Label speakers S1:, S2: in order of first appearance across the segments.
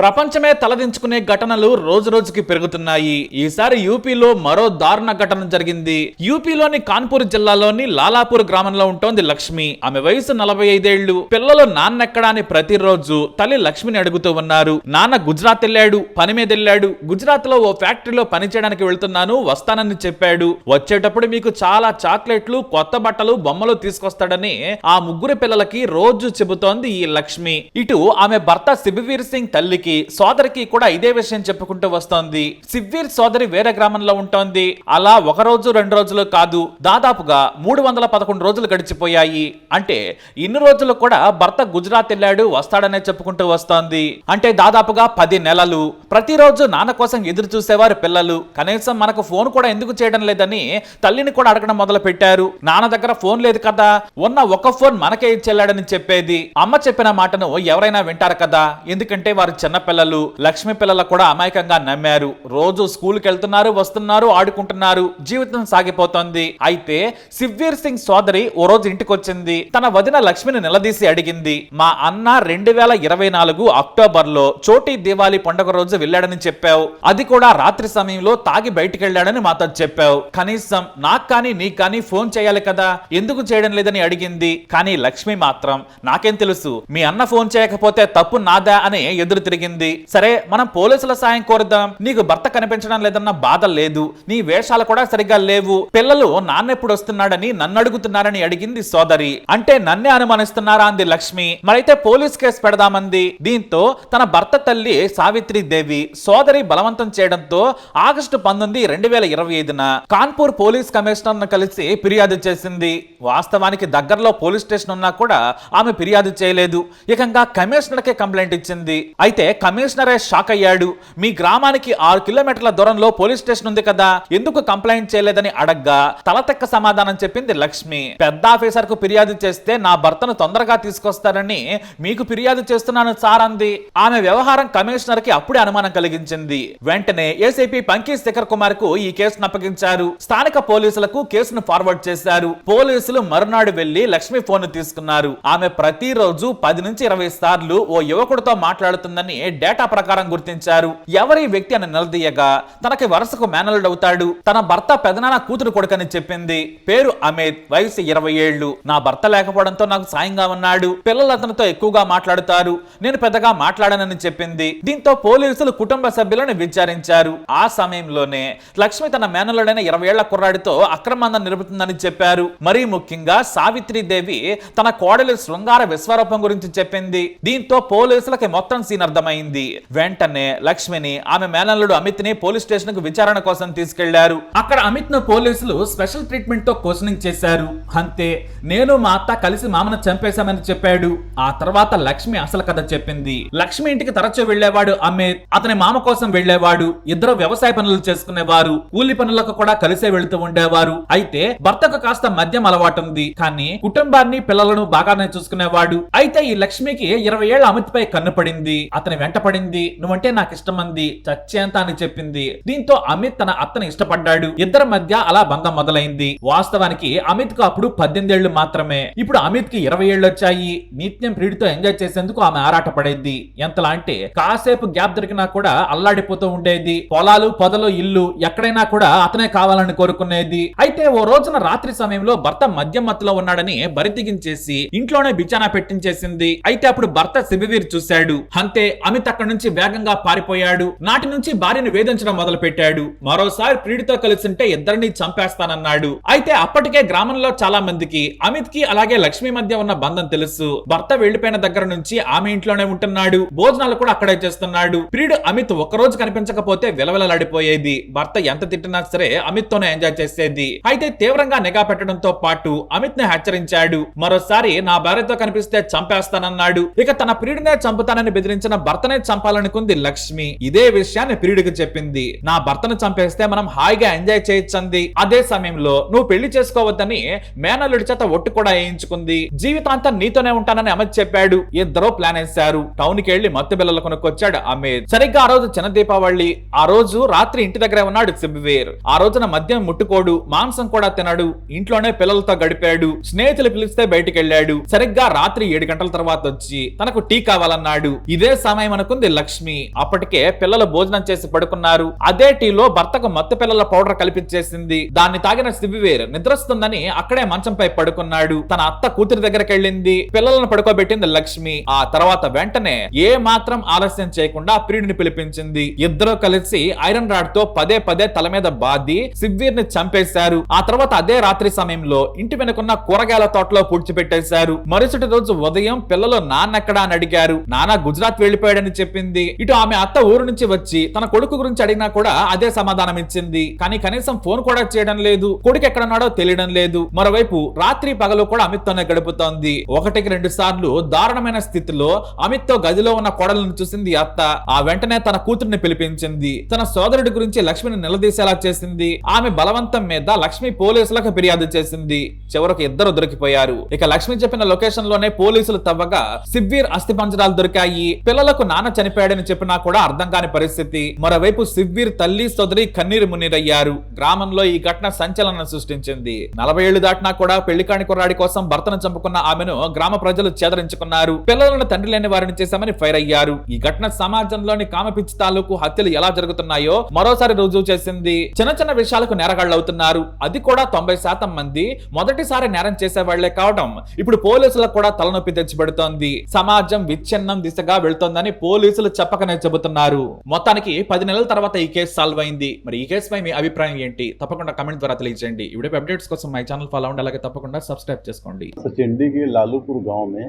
S1: ప్రపంచమే తలదించుకునే ఘటనలు రోజు రోజుకి పెరుగుతున్నాయి. ఈసారి యూపీలో మరో దారుణ ఘటన జరిగింది. యూపీలోని కాన్పూర్ జిల్లాలోని లాలాపూర్ గ్రామంలో ఉంటోంది లక్ష్మి. ఆమె వయసు నలభై ఐదేళ్ళు పిల్లలు నాన్నెక్కడా అని ప్రతిరోజు తల్లి లక్ష్మిని అడుగుతూ ఉన్నారు. నాన్న గుజరాత్ వెళ్ళాడు పని మీద వెళ్ళాడు. గుజరాత్లో ఓ ఫ్యాక్టరీలో పని చేయడానికి వెళ్తున్నాను వస్తానని చెప్పాడు. వచ్చేటప్పుడు మీకు చాలా చాక్లెట్లు కొత్త బట్టలు బొమ్మలు తీసుకొస్తాడని ఆ ముగ్గురు పిల్లలకి రోజు చెబుతోంది ఈ లక్ష్మి. ఇటు ఆమె భర్త శిబివీర్ సింగ్ తల్లికి సోదరికి కూడా ఇదే విషయం చెప్పుకుంటూ వస్తోంది. సివ్వీర్ సోదరి వేరే గ్రామంలో ఉంటోంది. అలా ఒక రోజు రెండు రోజులు కాదు దాదాపుగా మూడు వందల పదకొండు రోజులు గడిచిపోయాయి. అంటే ఇన్ని రోజులు కూడా భర్త గుజరాత్ వెళ్ళాడు వస్తాడనే చెప్పుకుంటూ వస్తోంది. అంటే దాదాపుగా పది నెలలు. ప్రతిరోజు నాన్న కోసం ఎదురు చూసేవారు పిల్లలు. కనీసం మనకు ఫోన్ కూడా ఎందుకు చేయడం లేదని తల్లిని కూడా అడగడం మొదలు పెట్టారు నాన్న దగ్గర ఫోన్ లేదు కదా ఉన్న ఒక ఫోన్ మనకే ఇచ్చెళ్ళాడని చెప్పేది. అమ్మ చెప్పిన మాటను ఎవరైనా వింటారు కదా? ఎందుకంటే వారు చిన్న పిల్లలు లక్ష్మి పిల్లలు కూడా అమాయకంగా నమ్మారు. రోజు స్కూల్కి వెళ్తున్నారు వస్తున్నారు ఆడుకుంటున్నారు. జీవితం సాగిపోతోంది. అయితే సివ్వీర్ సింగ్ సోదరి ఓ రోజు ఇంటికి వచ్చింది తన వదిన లక్ష్మిని నిలదీసి అడిగింది. మా అన్న రెండు వేల ఇరవై నాలుగు అక్టోబర్లో చోటీ దివాళీ పండుగ రోజు వెళ్ళాడని చెప్పావు. అది కూడా రాత్రి సమయంలో తాగి బయటికి వెళ్ళాడని మాతో చెప్పావు. కనీసం నాకు కానీ నీకు కానీ ఫోన్ చేయాలి కదా. ఎందుకు చేయడం లేదని అడిగింది. కానీ లక్ష్మి మాత్రం నాకేం తెలుసు. మీ అన్న ఫోన్ చేయకపోతే తప్పు నాదా అని ఎదురు తిరిగింది. సరే మనం పోలీసుల సాయం కోరుదాం. నీకు భర్త కనిపించడం లేదన్న బాధ లేదు. నీ వేషాలు కూడా సరిగ్గా లేవు. పిల్లలు నాన్నెప్పుడు వస్తున్నాడని నన్ను అడుగుతున్నారని అడిగింది సోదరి. అంటే నన్నే అనుమానిస్తున్నారా అంది లక్ష్మి. మరైతే పోలీస్ కేసు పెడదామంది. దీంతో తన భర్త తల్లి సావిత్రి దేవి సోదరి బలవంతం చేయడంతో ఆగస్టు పంతొమ్మిది రెండు వేల ఇరవై ఐదున కాన్పూర్ పోలీస్ కమిషనర్ను కలిసి ఫిర్యాదు చేసింది. వాస్తవానికి దగ్గరలో పోలీస్ స్టేషన్ ఉన్నా కూడా ఆమె ఫిర్యాదు చేయలేదు. ఏకంగా కమిషనర్ కే కంప్లైంట్ ఇచ్చింది. అయితే కమిషనరే షాక్ అయ్యాడు. మీ గ్రామానికి ఆరు కిలోమీటర్ల దూరంలో పోలీస్ స్టేషన్ ఉంది కదా. ఎందుకు కంప్లైంట్ చేయలేదని అడగ్గా తలతెక్క సమాధానం చెప్పింది లక్ష్మి. పెద్ద ఆఫీసర్కు ఫిర్యాదు చేస్తే నా భర్తను తొందరగా తీసుకొస్తారని మీకు ఫిర్యాదు చేస్తున్నాను సార్ అంది. ఆమె వ్యవహారం కమిషనర్కి అప్పుడే అనుమానం కలిగించింది. వెంటనే ఏసీపీ పంకీ శేఖర్ కుమార్కు ఈ కేసును అప్పగించారు. స్థానిక పోలీసులకు కేసును ఫార్వర్డ్ చేశారు. పోలీసులు మరునాడు వెళ్ళి లక్ష్మి ఫోన్ తీసుకున్నారు. ఆమె ప్రతిరోజు పది నుంచి ఇరవై సార్లు ఓ యువకుడితో మాట్లాడుతుందని డేటా ప్రకారం గుర్తించారు. ఎవరి వ్యక్తి అని నిలదీయగా తనకి వరుసకు మేనల్డ్ అవుతాడు. తన భర్త పెదనాన్న కూతురు కొడుకని చెప్పింది. పేరు అమిత్ వయసు ఇరవై ఏళ్ళు నా భర్త లేకపోవడంతో నాకు సాయంగా ఉన్నాడు. పిల్లలు అతనితో ఎక్కువగా మాట్లాడుతారు. నేను పెద్దగా మాట్లాడనని చెప్పింది. దీంతో పోలీసులు కుటుంబ సభ్యులను విచారించారు. ఆ సమయంలోనే లక్ష్మి తన మేనల్లుడైన ఇరవై ఏళ్ళ కుర్రాడితో అక్రమాన్ని నిలుపుతుందని చెప్పారు. మరీ ముఖ్యంగా సావిత్రి దేవి తన కోడలి శృంగార విశ్వరూపం గురించి చెప్పింది. దీంతో పోలీసులకి మొత్తం సీన్ అర్థమైంది వెంటనే లక్ష్మిని ఆమె మేనల్లుడు అమిత్ని పోలీస్ స్టేషన్కు విచారణ కోసం తీసుకెళ్ళారు. అక్కడ అమిత్ను పోలీసులు స్పెషల్ ట్రీట్మెంట్తో క్వశ్చనింగ్ చేశారు. అంతే నేను మా అత్త కలిసి మామను చంపేశామని చెప్పాడు. ఆ తర్వాత లక్ష్మి అసలు కథ చెప్పింది. లక్ష్మి ఇంటికి తరచూ వెళ్ళేవాడు అమిత్ అతని మామ కోసం వెళ్ళేవాడు ఇద్దరు వ్యవసాయ పనులు చేసుకునేవారు. కూలి పనులకు కూడా కలిసే వెళుతూ ఉండేవారు. అయితే భర్తకు కాస్త మద్యం అలవాటు ఉంది. కానీ కుటుంబాన్ని పిల్లలను బాగానే చూసుకునేవాడు. అయితే ఈ లక్ష్మికి ఇరవై ఏళ్ళ అమిత్ పై కన్ను పడింది. అతని వెంట పడింది నువ్వంటే నాకు ఇష్టం అంది చచ్చేంత అని చెప్పింది. దీంతో అమిత్ తన అత్తను ఇష్టపడ్డాడు. ఇద్దరి మధ్య అలా బంధం మొదలైంది. వాస్తవానికి అమిత్కు అప్పుడు పద్దెనిమిది ఏళ్ళు మాత్రమే. ఇప్పుడు అమిత్కి ఇరవై ఏళ్ళు వచ్చాయి నిత్యం ప్రియుడితో ఎంజాయ్ చేసేందుకు ఆమె ఆరాట పడేది. ఎంతలా అంటే కాసేపు గ్యాప్ దొరికినా కూడా అల్లాడిపోతూ ఉండేది. పొలాలు పొదలు ఇల్లు ఎక్కడైనా కూడా అతనే కావాలని కోరుకునేది. అయితే ఓ రోజున రాత్రి సమయంలో భర్త మద్యం మత్తులో ఉన్నాడని బరితిగించేసి ఇంట్లోనే బిచానా పెట్టించేసింది. అయితే అప్పుడు భర్త శిబివీర్ చూశాడు. అంతే అమిత్ అక్కడి నుంచి వేగంగా పారిపోయాడు. నాటి నుంచి భార్యను వేధించడం మొదలు పెట్టాడు మరోసారి ప్రియుడితో కలిసింటే ఇద్దరిని చంపేస్తానన్నాడు. అయితే అప్పటికే గ్రామంలో చాలా మందికి అమిత్కి అలాగే లక్ష్మి మధ్య ఉన్న బంధం తెలుసు. భర్త వెళ్ళిపోయిన దగ్గర నుంచి ఆమె ఇంట్లోనే ఉంటున్నాడు. భోజనాలు కూడా అక్కడే చేస్తున్నాడు. ప్రియుడు అమిత్ ఒక్కరోజు కనిపించకపోతే విలవిలలాడిపోయేది. భర్త ఎంత తిట్టినా సరే అమిత్ తోనే ఎంజాయ్ చేసేది. అయితే తీవ్రంగా నిఘా పెట్టడంతో పాటు అమిత్ని హెచ్చరించాడు. మరోసారి నా భార్యతో కనిపిస్తే చంపేస్తానన్నాడు. ఇక తన ప్రియుడినే చంపుతానని బెదిరించిన భర్తనే చంపాలనుకుంది లక్ష్మి. ఇదే విషయాన్ని ప్రియుడికి చెప్పింది. నా భర్తను చంపేస్తే మనం హాయిగా ఎంజాయ్ చేయొచ్చంది. అదే సమయంలో నువ్వు పెళ్ళి చేసుకోవద్దని మేనల్లుడి చేత ఒట్టు కూడా వేయించుకుంది. జీవితాంతం నీతోనే ఉంటానని అమిత్ చెప్పాడు. ఇద్దరు ప్లాన్ వేశారు. టౌన్కి వెళ్ళి మత్తు బిల్లలు కొనుక్కొచ్చాడు అమిత్. సరిగ్గా ఆ రోజు చిన్న దీపావళి. ఆ రోజు రాత్రి ఇంటి దగ్గరే ఉన్నాడు సిబ్బివేర్ ఆ రోజున మద్యం ముట్టుకోడు మాంసం కూడా తినడు ఇంట్లోనే పిల్లలతో గడిపాడు స్నేహితులు పిలిస్తే బయటికి వెళ్ళాడు సరిగ్గా రాత్రి ఏడు గంటల తర్వాత వచ్చి తనకు టీ కావాలన్నాడు. ఇదే సమయం నయమనుకుంది లక్ష్మి. అప్పటికే పిల్లలు భోజనం చేసి పడుకున్నారు. అదే టీలో భర్తకు మత్తు పిల్లల పౌడర్ కల్పించేసింది దాన్ని తాగిన శివివేర్ నిద్రస్తుందని అక్కడే మంచంపై పడుకున్నాడు. తన అత్త కూతురి దగ్గరికి వెళ్ళింది పిల్లలను పడుకోబెట్టింది లక్ష్మి. ఆ తర్వాత వెంటనే ఏ మాత్రం ఆలస్యం చేయకుండా ప్రియుడిని పిలిపించింది. ఇద్దరు కలిసి ఐరన్ రాడ్తో పదే పదే తల మీద బాది సివ్వీర్ని చంపేశారు. ఆ తర్వాత అదే రాత్రి సమయంలో ఇంటి వెనుకున్న కూరగాయల తోటలో పూడ్చిపెట్టేశారు. మరుసటి రోజు ఉదయం పిల్లలు నాన్నెక్కడా అని అడిగారు. నాన్న గుజరాత్ వెళ్ళిపోయాడని చెప్పింది. ఇటు ఆమె అత్త ఊరు నుంచి వచ్చి తన కొడుకు గురించి అడిగినా కూడా అదే సమాధానం ఇచ్చింది. కానీ కనీసం ఫోన్ కూడా చేయడం లేదు. కొడుకు ఎక్కడున్నాడో తెలియడం లేదు. మరోవైపు రాత్రి పగలు కూడా అమిత్ తోనే గడుపుతోంది. ఒకటికి రెండు సార్లు దారుణమైన స్థితిలో అమిత్తో గదిలో ఉన్న కోడలను చూసింది అత్త. ఆ వెంటనే తన కూతురిని పిలిపించింది. తన సోదరుడి గురించి లక్ష్మిని నిలదీసేలా చేసింది. ఆమె బలవంతం మీద లక్ష్మి పోలీసులకు ఫిర్యాదు చేసింది. చివరకు ఇద్దరు దొరికిపోయారు. ఇక లక్ష్మి చెప్పిన లొకేషన్లోనే పోలీసులు తవ్వగా సివ్వీర్ అస్థి పంజరాలు దొరికాయి. పిల్లలకు నాన్న చనిపోయాడని చెప్పినా కూడా అర్థం కాని పరిస్థితి. మరోవైపు సివ్వీర్ తల్లి సోదరి కన్నీరు మున్నీరయ్యారు. గ్రామంలో ఈ ఘటన సంచలనం సృష్టించింది. నలభై ఏళ్ళు దాటినా కూడా పెళ్ళికాని కుర్రాడి కోసం భర్తను చంపుకున్న ఆమెను గ్రామ ప్రజలు చేదరించుకున్నారు. పిల్లలను తండ్రి లేని వారిని చేశామని ఫైర్ అయ్యారు. ఈ ఘటన సమాజంలోని కామపిచ్చి తాలూకు హత్యలు ఎలా జరుగుతున్నాయో మరోసారి రుజువు చేసింది. చిన్న చిన్న విషయాలకు నేరగాళ్ళవుతున్నారు. అది కూడా తొంభై శాతం మంది మొదటిసారి నేరం చేసేవాళ్ళే కావడం ఇప్పుడు పోలీసులకు కూడా తలనొప్పి తెచ్చిపెడుతోంది. సమాజం విచ్ఛిన్నం దిశగా వెళ్తోందని పోలీసులు చెప్పకనే చెబుతున్నారు మొత్తానికి పది నెలల తర్వాత ఈ కేసు సాల్వ్ అయింది మరి ఈ కేసు పై మీ అభిప్రాయం ఏంటి తప్పకుండా కమెంట్ ద్వారా తెలియజేయండి ఈ వీడియో అప్డేట్స్ కోసం మై ఛానల్ ఫాలో అవ్వండి అలాగే తప్పకుండా సబ్స్క్రైబ్ చేసుకోండి
S2: सचिंडी के लालूपुर गांव में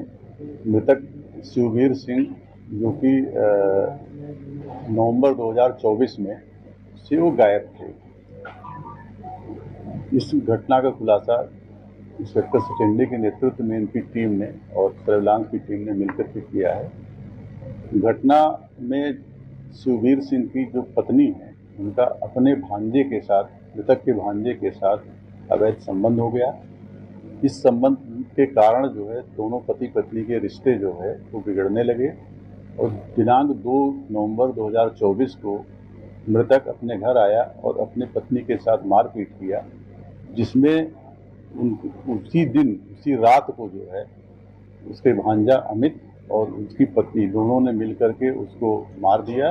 S2: मृतक शिववीर सिंह जो कि अ, नवंबर 2024 में से वो गायब थे इस घटना का खुलासा इंस्पेक्टर सचिंडी के नेतृत्व में इनकी टीम ने और सर्विलांस की टीम ने मिलकर के किया है घटना में शिववीर सिंह की जो पत्नी है, उनका अपने भांजे के साथ, मृतक के भांजे के साथ अवैध संबंध हो गया। इस संबंध के कारण जो है, दोनों पति पत्नी के रिश्ते जो है, वो बिगड़ने लगे और दिनांक 2 नवंबर 2024 को मृतक अपने घर आया और अपने पत्नी के साथ मारपीट किया, जिसमें उन, उसी दिन, उसी रात को जो है, उसके भांजा अमित और उसकी पत्नी, दोनों ने मिलकर के उसको मार दिया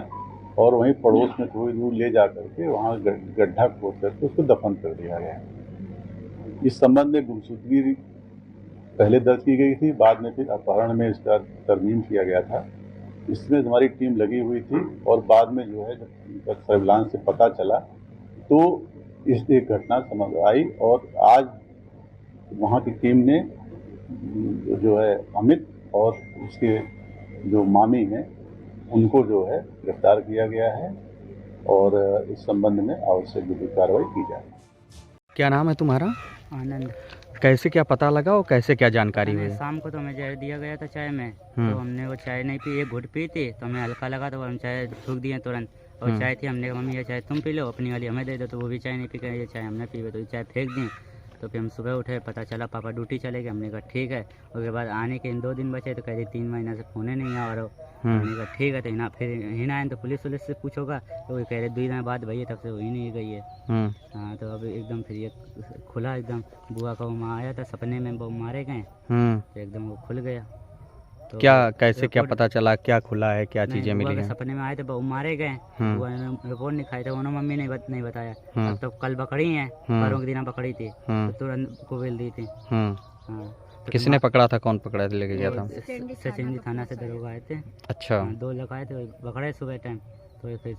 S2: और वहीं पड़ोस में थोड़ी दूर ले जा करके वहाँ गड्ढा खोद करके उसको दफन कर दिया गया। इस संबंध में गुमशुदगी पहले दर्ज की गई थी, बाद में फिर अपहरण में इसका तरमीम किया गया था। इसमें हमारी टीम लगी हुई थी और बाद में जो है, जब उनका सर्विलांस से पता चला तो इस एक घटना समझ आई और आज वहाँ की टीम ने जो है, अमित और उसके जो मामी हैं उनको जो है गिरफ़्तार किया गया है और इस संबंध में आवश्यक विधिक कार्रवाई की जाए
S3: क्या नाम है तुम्हारा?
S4: आनंद।
S3: कैसे क्या पता लगा और कैसे क्या जानकारी हुई?
S4: शाम को तो हमें जहर दिया गया था चाय में।
S3: हम्म।
S4: तो हमने वो चाय नहीं पी एक घुट पी थी तो हमें हल्का लगा तो हम चाय थूक दिए तुरंत। और
S3: हम्म।
S4: चाय थी हमने कहा मम्मी ये चाय तुम पी लो अपनी वाली हमें दे दो। तो वो भी चाय नहीं पी कर ये चाय हमने पी तो ये चाय फेंक दी। तो फिर हम सुबह उठे पता चला पापा ड्यूटी चले गए। हमने कहा ठीक है। उसके बाद आने के इन दो दिन बचे तो कह रही तीन महीने से फोने नहीं आ रहा
S3: हम्म।
S4: हमने कहा ठीक है। तो हिना फिर हिना आए तो पुलिस वुलिस से पूछोगा। तो वो कह रहे दो दिन बाद भैया तब से वही नहीं गई है।
S3: हम्म,
S4: हाँ तो अब एकदम फिर ये खुला एकदम। बुआ का वो माँ आया था सपने में वो मारे गए।
S3: हम्म।
S4: तो एकदम वो खुल गया। तो
S3: क्या कैसे क्या पता चला क्या खुला है क्या चीज़ें मिली हैं?
S4: सपने में आए थे वो मारे गए।
S3: हम्म।
S4: रिपोर्ट नहीं खाई थे उन्होंने मम्मी ने बत, नहीं बताया।
S3: हम्म।
S4: अब तो कल पकड़ी है
S3: हम्म।
S4: परों के दिन पकड़ी थी।
S3: तुरंत
S4: तो तुरंत कुबेल दी थी।
S3: हम्म।
S4: हाँ। तो
S3: किसने पकड़ा था कौन पकड़ा था लेके गया था?
S4: सचिन जी थाना से दरोगा आए थे।
S3: अच्छा।
S4: हाँ, दो लोग आए थे पकड़े सुबह टाइम तो फिर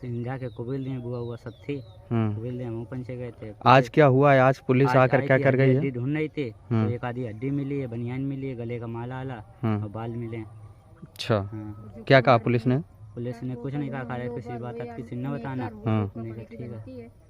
S4: कुबेल दिए बुआ हुआ सब थी।
S3: हम्म।
S4: कुबेल दिए हम गए थे।
S3: आज क्या हुआ? है आज पुलिस आकर क्या कर गई है?
S4: ढूंढ रही थी तो
S3: हम्म।
S4: एक आधी हड्डी मिली है बनियान मिली है गले का माला आला
S3: हम्म,
S4: और बाल मिले।
S3: अच्छा।
S4: हाँ।
S3: क्या कहा पुलिस ने?
S4: पुलिस ने कुछ नहीं कहा किसी बात किसी ने बताना। कहा ठीक है।